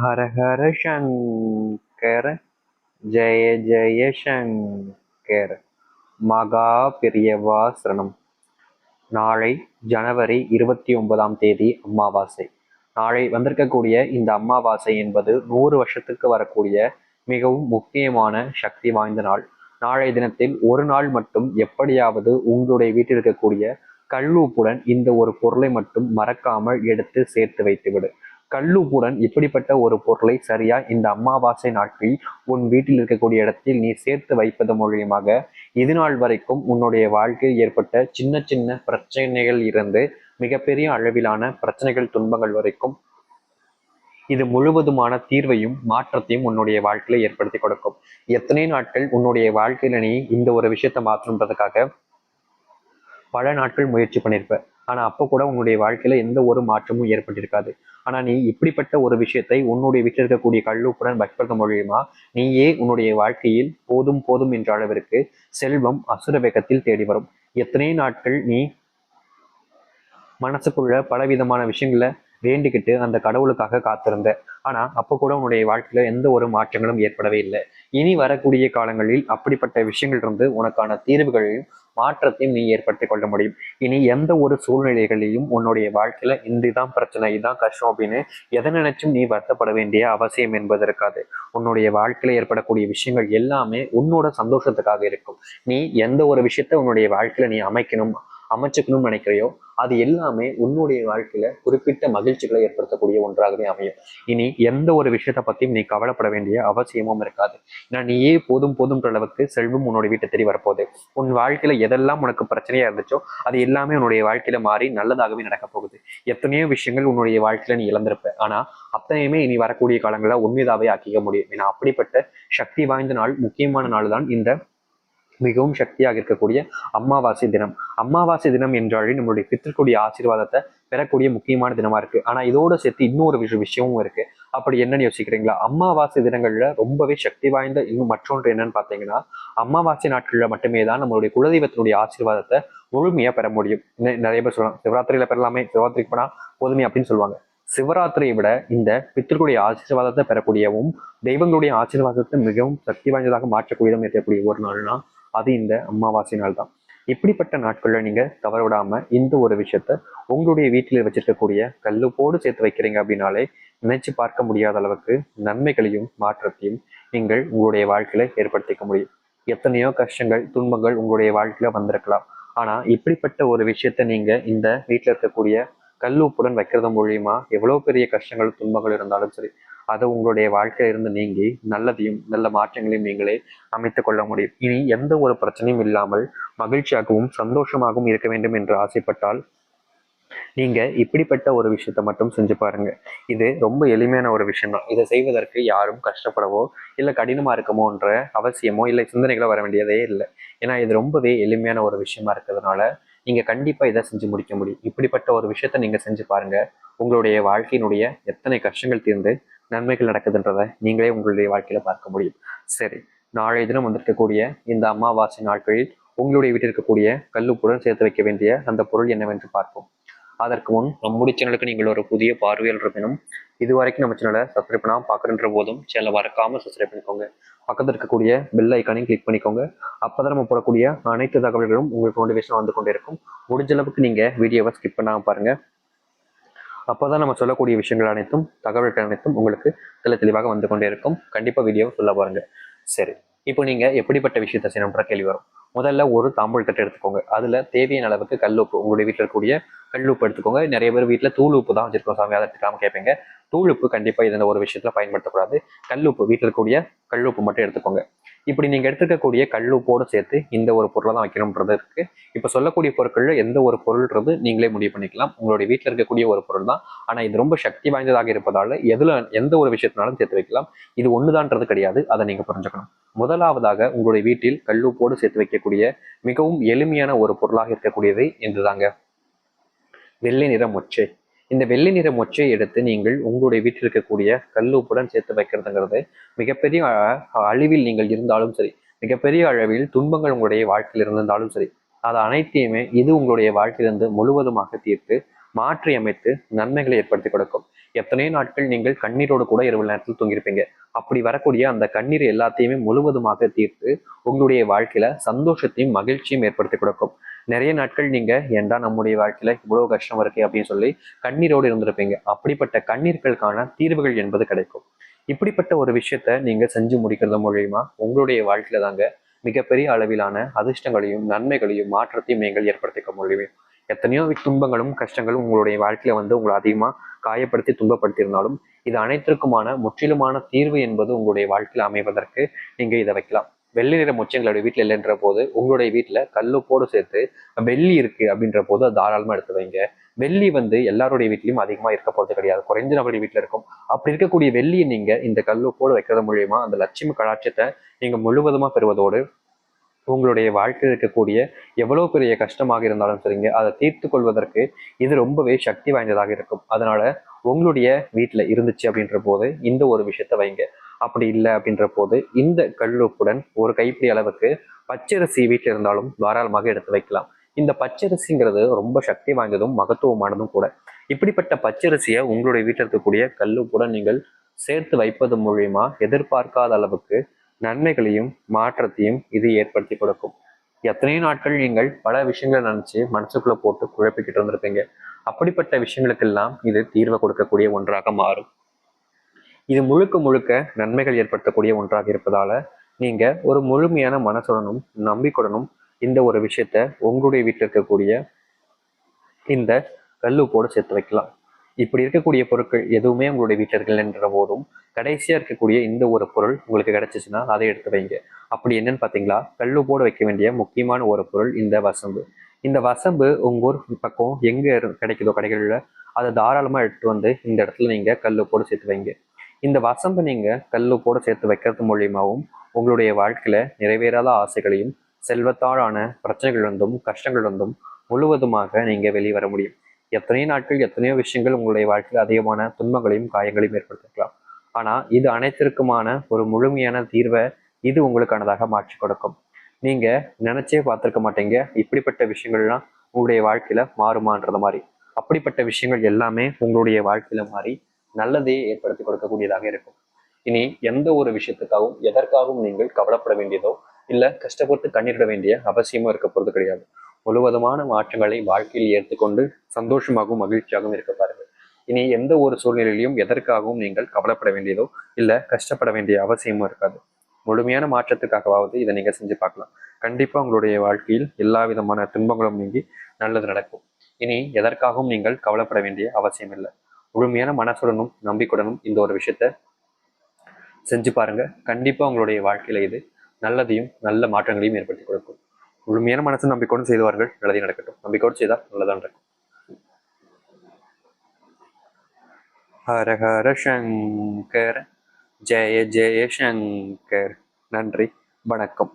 ஹர ஹர சங்கர ஜெய ஜெய சங்கர மகா பெரியவா சரணம். நாளை ஜனவரி இருபத்தி ஒன்பதாம் தேதி அமாவாசை நாளை வந்திருக்கக்கூடிய இந்த அமாவாசை என்பது நூறு வருஷத்துக்கு வரக்கூடிய மிகவும் முக்கியமான சக்தி வாய்ந்த நாள். நாளைய தினத்தில் ஒரு நாள் மட்டும் எப்படியாவது உங்களுடைய வீட்டில் இருக்கக்கூடிய கல்லூப்புடன் இந்த ஒரு பொருளை மட்டும் மறக்காமல் எடுத்து சேர்த்து வைத்துவிடு. கல்லுப்புடன் இப்படிப்பட்ட ஒரு பொருளை சரியா இந்த அமாவாசை நாட்களில் உன் வீட்டில் இருக்கக்கூடிய இடத்தில் நீ சேர்த்து வைப்பது மூலியமாக இதுநாள் வரைக்கும் உன்னுடைய வாழ்க்கையில் ஏற்பட்ட சின்ன சின்ன பிரச்சனைகள் இருந்து மிகப்பெரிய அளவிலான பிரச்சனைகள் துன்பங்கள் வரைக்கும் இது முழுவதுமான தீர்வையும் மாற்றத்தையும் உன்னுடைய வாழ்க்கையில ஏற்படுத்தி கொடுக்கும். எத்தனை நாட்கள் உன்னுடைய வாழ்க்கையில நீ இந்த ஒரு விஷயத்தை மாற்றணுன்றதுக்காக பல நாட்கள் முயற்சி பண்ணியிருப்ப. ஆனா அப்போ கூட உன்னுடைய வாழ்க்கையில எந்த ஒரு மாற்றமும் ஏற்பட்டிருக்காது. ஆனா நீ இப்படிப்பட்ட ஒரு விஷயத்தை உன்னுடைய வீட்டில் இருக்கக்கூடிய கல்லூப்புடன் வைப்பது மூலியமா நீயே உன்னுடைய வாழ்க்கையில் போதும் போதும் என்ற அளவிற்கு செல்வம் அசுர வேகத்தில் தேடி வரும். எத்தனை நாட்கள் நீ மனசுக்குள்ள பலவிதமான விஷயங்களை வேண்டிக்கிட்டு அந்த கடவுளுக்காக காத்திருந்த. ஆனா அப்போ கூட உன்னுடைய வாழ்க்கையில எந்த ஒரு மாற்றங்களும் ஏற்படவே இல்லை. இனி வரக்கூடிய காலங்களில் அப்படிப்பட்ட விஷயங்கள் இருந்து உனக்கான தீர்வுகளையும் மாற்றத்தையும் நீ ஏற்படுத்தி கொள்ள முடியும். இனி எந்த ஒரு சூழ்நிலைகளையும் உன்னுடைய வாழ்க்கையில இந்த பிரச்சனை இதுதான் கஷ்டம் அப்படின்னு எதை நினைச்சும் நீ வருத்தப்பட வேண்டிய அவசியம் என்பது இருக்காது உன்னுடைய வாழ்க்கையில ஏற்படக்கூடிய விஷயங்கள் எல்லாமே உன்னோட சந்தோஷத்துக்காக இருக்கும். நீ எந்த ஒரு விஷயத்த உன்னுடைய வாழ்க்கையில நீ அமைக்கணும் அமைச்சுக்கணும்னு நினைக்கிறையோ அது எல்லாமே உன்னுடைய வாழ்க்கையில குறிப்பிட்ட மகிழ்ச்சிகளை ஏற்படுத்தக்கூடிய ஒன்றாகவே அமையும். இனி எந்த ஒரு விஷயத்தை பத்தியும் நீ கவலைப்பட வேண்டிய அவசியமும் இருக்காது. ஏன்னா நீயே போதும் போதும்ன்ற அளவுக்கு செல்வம் உன்னோட வீட்டை தேடி வரப்போகுது. உன் வாழ்க்கையில எதெல்லாம் உனக்கு பிரச்சனையா இருந்துச்சோ அது எல்லாமே உன்னுடைய வாழ்க்கையில மாறி நல்லதாகவே நடக்க போகுது. எத்தனையோ விஷயங்கள் உன்னுடைய வாழ்க்கையில நீ இழந்திருப்ப. ஆனா அத்தனையுமே இனி வரக்கூடிய காலங்களில் உண்மையதாவே ஆக்கிக்க முடியும். ஏன்னா அப்படிப்பட்ட சக்தி வாய்ந்த நாள் முக்கியமான நாள் தான் இந்த மிகவும் சக்தியாக இருக்கக்கூடிய அமாவாசை தினம். அமாவாசை தினம் என்றாலே நம்மளுடைய பித்திருக்கூடிய ஆசீர்வாதத்தை பெறக்கூடிய முக்கியமான தினமா இருக்கு. ஆனா இதோட சேர்த்து இன்னொரு விஷயம் விஷயமும் இருக்கு. அப்படி என்னன்னு யோசிக்கிறீங்களா? அமாவாசை தினங்கள்ல ரொம்பவே சக்தி வாய்ந்த இன்னும் மற்றொன்று என்னன்னு பாத்தீங்கன்னா அம்மாவாசை நாட்கள்ல மட்டுமே தான் நம்மளுடைய குலதெய்வத்தினுடைய ஆசீர்வாதத்தை முழுமையா பெற முடியும். நிறைய பேர் சொல்லலாம் சிவராத்திரியில பெறலாமே சிவராத்திரிக்கு போனா போதுமே அப்படின்னு சொல்லுவாங்க. சிவராத்திரியை விட இந்த பித்திருக்குடைய ஆசீர்வாதத்தை பெறக்கூடியவும் தெய்வங்களுடைய ஆசீர்வாதத்தை மிகவும் சக்தி வாய்ந்ததாக மாற்றக்கூடியதும் இருக்கக்கூடிய ஒரு நாள்னா அது இந்த அமாவாசை நாள் தான் இப்படிப்பட்ட நாட்களில் நீங்கள் தவற விடாமல் இந்த ஒரு விஷயத்த உங்களுடைய வீட்டில் வச்சிருக்கக்கூடிய கல்லுப்போடு சேர்த்து வைக்கிறீங்க அப்படின்னாலே நினைச்சு பார்க்க முடியாத அளவுக்கு நன்மைகளையும் மாற்றத்தையும் நீங்கள் உங்களுடைய வாழ்க்கையில ஏற்படுத்திக்க முடியும். எத்தனையோ கஷ்டங்கள் துன்பங்கள் உங்களுடைய வாழ்க்கையில வந்திருக்கலாம். ஆனா இப்படிப்பட்ட ஒரு விஷயத்த நீங்க இந்த வீட்டில் இருக்கக்கூடிய கல்லுப்புடன் வைக்கிறது மூலியமா எவ்வளோ பெரிய கஷ்டங்கள் துன்பங்கள் இருந்தாலும் சரி அதை உங்களுடைய வாழ்க்கையிலிருந்து நீங்கி நல்லதையும் நல்ல மாற்றங்களையும் நீங்களே அமைத்து கொள்ள முடியும். இனி எந்த ஒரு பிரச்சனையும் இல்லாமல் மகிழ்ச்சியாகவும் சந்தோஷமாகவும் இருக்க வேண்டும் என்று ஆசைப்பட்டால் நீங்க இப்படிப்பட்ட ஒரு விஷயத்த மட்டும் செஞ்சு பாருங்க. இது ரொம்ப எளிமையான ஒரு விஷயம் தான் இதை செய்வதற்கு யாரும் கஷ்டப்படவோ இல்லை கடினமா இருக்குமோன்ற அவசியமோ இல்லை சிந்தனைகளோ வர வேண்டியதே இல்லை. ஏன்னா இது ரொம்பவே எளிமையான ஒரு விஷயமா இருக்கிறதுனால நீங்க கண்டிப்பா இதை செஞ்சு முடிக்க முடியும். இப்படிப்பட்ட ஒரு விஷயத்த நீங்க செஞ்சு பாருங்க. உங்களுடைய வாழ்க்கையினுடைய எத்தனை கஷ்டங்கள் தீர்ந்து நன்மைகள் நடக்குதுன்றதை நீங்களே உங்களுடைய வாழ்க்கையில பார்க்க முடியும். சரி நாளைய தினம் வந்திருக்கக்கூடிய இந்த அமாவாசை நாட்களில் உங்களுடைய வீட்டில் இருக்கக்கூடிய கல்லுப்புடன் சேர்த்து வைக்க வேண்டிய அந்த பொருள் என்னவென்று பார்ப்போம். அதற்கு முன் நம்முடைய சேனலுக்கு நீங்கள் ஒரு புதிய பார்வையாளர் எனும் இது வரைக்கும் நம்ம சேனலை சப்ஸ்கிரைப் பண்ணாமல் பார்க்குறன்ற போதும் சேனலை மறக்காமல் சப்ஸ்கிரைப் பண்ணிக்கோங்க. பக்கத்தில் இருக்கக்கூடிய பெல் ஐக்கானையும் கிளிக் பண்ணிக்கோங்க. அப்போ தான் நம்ம போடக்கூடிய அனைத்து தகவல்களும் உங்களுக்கு நோட்டிஃபிகேஷன் வந்து கொண்டே இருக்கும். முடிஞ்ச அளவுக்கு நீங்கள் வீடியோவை ஸ்கிப் பண்ணாமல் பாருங்கள் அப்போதான் நம்ம சொல்லக்கூடிய விஷயங்கள் அனைத்தும் தகவல்கள் அனைத்தும் உங்களுக்கு தெளி தெளிவாக வந்து கொண்டே இருக்கும். கண்டிப்பாக வீடியோவை சொல்ல பாருங்கள் சரி இப்போ நீங்கள் எப்படிப்பட்ட விஷயத்தை செய்யணுன்ற கேள்வி வரும். முதல்ல ஒரு தாம்பூல் தட்டு எடுத்துக்கோங்க. அதில் தேவையான அளவுக்கு கல் உப்பு உங்களுடைய வீட்டில் இருக்கக்கூடிய கல் உப்பு எடுத்துக்கோங்க. நிறைய பேர் வீட்டில் தூள் உப்பு தான் வச்சிருக்கோம். சாமி அதை எடுத்துக்காம கேட்பீங்க தூள் உப்பு கண்டிப்பாக இந்த ஒரு விஷயத்தில் பயன்படுத்தக்கூடாது. கல்லுப்பு வீட்டில் இருக்கக்கூடிய கல்லுப்பு மட்டும் எடுத்துக்கோங்க. இப்படி நீங்கள் எடுத்துக்கக்கூடிய கல்லுப்போடு சேர்த்து இந்த ஒரு பொருளை தான் வைக்கணும்ன்றது இருக்குது இப்போ சொல்லக்கூடிய பொருட்களில் எந்த ஒரு பொருள்ன்றது நீங்களே முடிவு பண்ணிக்கலாம். உங்களுடைய வீட்டில் இருக்கக்கூடிய ஒரு பொருள் தான். ஆனால் இது ரொம்ப சக்தி வாய்ந்ததாக இருப்பதால் எதில் எந்த ஒரு விஷயத்தினாலும் சேர்த்து வைக்கலாம். இது ஒன்றுதான்றது கிடையாது. அதை நீங்கள் புரிஞ்சுக்கணும். முதலாவதாக உங்களுடைய வீட்டில் கல்லுப்போடு சேர்த்து வைக்கக்கூடிய மிகவும் எளிமையான ஒரு பொருளாக இருக்கக்கூடியது இதுதாங்க வெள்ளை நிறம் மொச்சை. இந்த வெள்ளை நிற மொச்சையை எடுத்து நீங்கள் உங்களுடைய வீட்டில் இருக்கக்கூடிய கல்லுப்புடன் சேர்த்து வைக்கிறதுங்கிறது மிகப்பெரிய அழிவில் நீங்கள் இருந்தாலும் சரி மிகப்பெரிய அளவில் துன்பங்கள் உங்களுடைய வாழ்க்கையில் இருந்தாலும் சரி அது அனைத்தையுமே இது உங்களுடைய வாழ்க்கையிலிருந்து முழுவதுமாக தீர்த்து மாற்றி அமைத்து நன்மைகளை ஏற்படுத்தி கொடுக்கும். எத்தனையோ நாட்கள் நீங்கள் கண்ணீரோடு கூட இரவு நேரத்தில் தூங்கியிருப்பீங்க? அப்படி வரக்கூடிய அந்த கண்ணீர் எல்லாத்தையுமே முழுவதுமாக தீர்த்து உங்களுடைய வாழ்க்கையில சந்தோஷத்தையும் மகிழ்ச்சியும் ஏற்படுத்தி கொடுக்கும். நிறைய நாட்கள் நீங்கள் ஏன்டா நம்முடைய வாழ்க்கையில் இவ்வளோ கஷ்டம் இருக்கு அப்படின்னு சொல்லி கண்ணீரோடு இருந்திருப்பீங்க. அப்படிப்பட்ட கண்ணீர்களுக்கான தீர்வுகள் என்பது கிடைக்கும். இப்படிப்பட்ட ஒரு விஷயத்த நீங்கள் செஞ்சு முடிக்கிறது மூலயமா உங்களுடைய வாழ்க்கையில் தாங்க மிகப்பெரிய அளவிலான அதிர்ஷ்டங்களையும் நன்மைகளையும் மாற்றத்தையும் நீங்கள் ஏற்படுத்திக்க முடியும். எத்தனையோ துன்பங்களும் கஷ்டங்களும் உங்களுடைய வாழ்க்கையில வந்து உங்களை அதிகமாக காயப்படுத்தி துன்பப்படுத்தியிருந்தாலும் இது அனைத்திற்குமான முற்றிலுமான தீர்வு என்பது உங்களுடைய வாழ்க்கையில் அமைவதற்கு நீங்கள் இதை வைக்கலாம். வெள்ளி நிற முச்சங்களுடைய வீட்டில் இல்லைன்ற போது உங்களுடைய வீட்டில் கல்லுப்போடு சேர்த்து வெள்ளி இருக்கு அப்படின்ற போது அது தாராளமாக எடுத்து வைங்க. வெள்ளி வந்து எல்லாருடைய வீட்லையும் அதிகமாக இருக்க போகிறது கிடையாது. குறைஞ்ச நபருடைய வீட்டில் இருக்கும். அப்படி இருக்கக்கூடிய வெள்ளியை நீங்கள் இந்த கல்லுப்போடு வைக்கிறது மூலியமா அந்த லட்சுமி கலாட்சத்தை நீங்கள் முழுவதுமாக பெறுவதோடு உங்களுடைய வாழ்க்கையில் இருக்கக்கூடிய எவ்வளோ பெரிய கஷ்டமாக இருந்தாலும் சரிங்க அதை தீர்த்து கொள்வதற்கு இது ரொம்பவே சக்தி வாய்ந்ததாக இருக்கும். அதனால உங்களுடைய வீட்டில் இருந்துச்சு அப்படின்ற போது இந்த ஒரு விஷயத்த வைங்க. அப்படி இல்லை அப்படின்ற போது இந்த கல்லுப்புடன் ஒரு கைப்பிடி அளவுக்கு பச்சரிசி வீட்டில் இருந்தாலும் தாராளமாக எடுத்து வைக்கலாம். இந்த பச்சரிசிங்கிறது ரொம்ப சக்தி வாய்ந்ததும் மகத்துவமானதும் கூட. இப்படிப்பட்ட பச்சரிசியை உங்களுடைய வீட்டில் இருக்கக்கூடிய கல்லுப்புடன் நீங்கள் சேர்த்து வைப்பது மூலியமா எதிர்பார்க்காத அளவுக்கு நன்மைகளையும் மாற்றத்தையும் இது ஏற்படுத்தி கொடுக்கும். எத்தனையோ நாட்கள் நீங்கள் பல விஷயங்களை நினைச்சு மனசுக்குள்ள போட்டு குழப்பிக்கிட்டு இருந்திருப்பீங்க. அப்படிப்பட்ட விஷயங்களுக்கெல்லாம் இது தீர்வை கொடுக்கக்கூடிய ஒன்றாக மாறும். இது முழுக்க முழுக்க நன்மைகள் ஏற்படுத்தக்கூடிய ஒன்றாக இருப்பதால நீங்க ஒரு முழுமையான மனசுடனும் நம்பிக்கையுடனும் இந்த ஒரு விஷயத்த உங்களுடைய வீட்டில் இருக்கக்கூடிய இந்த கல்லுப்போடு சேர்த்து வைக்கலாம். இப்படி இருக்கக்கூடிய பொருட்கள் எதுவுமே உங்களுடைய வீட்டில் இருக்கலன்ற போதும் கடைசியாக இருக்கக்கூடிய இந்த ஒரு பொருள் உங்களுக்கு கிடைச்சிச்சுன்னா அதை எடுத்து வைங்க. அப்படி என்னன்னு பார்த்தீங்களா கல்லு போட வைக்க வேண்டிய முக்கியமான ஒரு பொருள் இந்த வசம்பு. இந்த வசம்பு உங்கள் ஊர் பக்கம் எங்கே கிடைக்குதோ கடைகளில் அதை தாராளமாக எடுத்து வந்து இந்த இடத்துல நீங்கள் கல்லு போட சேர்த்து வைங்க. இந்த வசம்பு நீங்கள் கல்லு போட சேர்த்து வைக்கிறது மூலியமாகவும் உங்களுடைய வாழ்க்கையில் நிறைவேறாத ஆசைகளையும் செல்வத்தாழான பிரச்சனைகள் இருந்தும் கஷ்டங்கள் இருந்தும் முழுவதுமாக நீங்கள் வெளியே வர முடியும். எத்தனையோ நாட்கள் எத்தனையோ விஷயங்கள் உங்களுடைய வாழ்க்கையில் அதிகமான துன்பங்களையும் காயங்களையும் ஏற்படுத்திக்கலாம் ஆனா இது அனைத்திற்குமான ஒரு முழுமையான தீர்வை இது உங்களுக்கானதாக மாற்றி கொடுக்கும். நீங்க நினைச்சே பார்த்துருக்க மாட்டீங்க. இப்படிப்பட்ட விஷயங்கள்லாம் உங்களுடைய வாழ்க்கையில மாறுமான்றது மாதிரி. அப்படிப்பட்ட விஷயங்கள் எல்லாமே உங்களுடைய வாழ்க்கையில மாறி நல்லதையே ஏற்படுத்தி கொடுக்கக்கூடியதாக இருக்கும். இனி எந்த ஒரு விஷயத்துக்காகவும் எதற்காகவும் நீங்கள் கவலைப்பட வேண்டியதோ இல்ல கஷ்டப்பட்டு கண்ணீரிட வேண்டிய அவசியமும் இருக்க போறது கிடையாது. முழுவதுமான மாற்றங்களை வாழ்க்கையில் ஏற்றுக்கொண்டு சந்தோஷமாகவும் மகிழ்ச்சியாகவும் இருக்க பாருங்கள். இனி எந்த ஒரு சூழ்நிலையிலும் எதற்காகவும் நீங்கள் கவலைப்பட வேண்டியதோ இல்லை கஷ்டப்பட வேண்டிய அவசியமும் இருக்காது. முழுமையான மாற்றத்துக்காகவாவது இதை நீங்கள் செஞ்சு பார்க்கலாம். கண்டிப்பாக உங்களுடைய வாழ்க்கையில் எல்லா விதமான துன்பங்களும் நீங்கி நல்லது நடக்கும். இனி எதற்காகவும் நீங்கள் கவலைப்பட வேண்டிய அவசியம் இல்லை. முழுமையான மனசுடனும் நம்பிக்கையுடனும் இந்த ஒரு விஷயத்த செஞ்சு பாருங்க. கண்டிப்பா உங்களுடைய வாழ்க்கையில இது நல்லதையும் நல்ல மாற்றங்களையும் ஏற்படுத்தி கொடுக்கும். முழுமையான மனசு நம்பிக்கோடு செய்வார்கள். நல்லதே நடக்கட்டும். நம்பிக்கோடு செய்தால் நல்லதான் நடக்கும். ஹர ஹர சங்கர். ஜெய ஜெய சங்கர். நன்றி. வணக்கம்.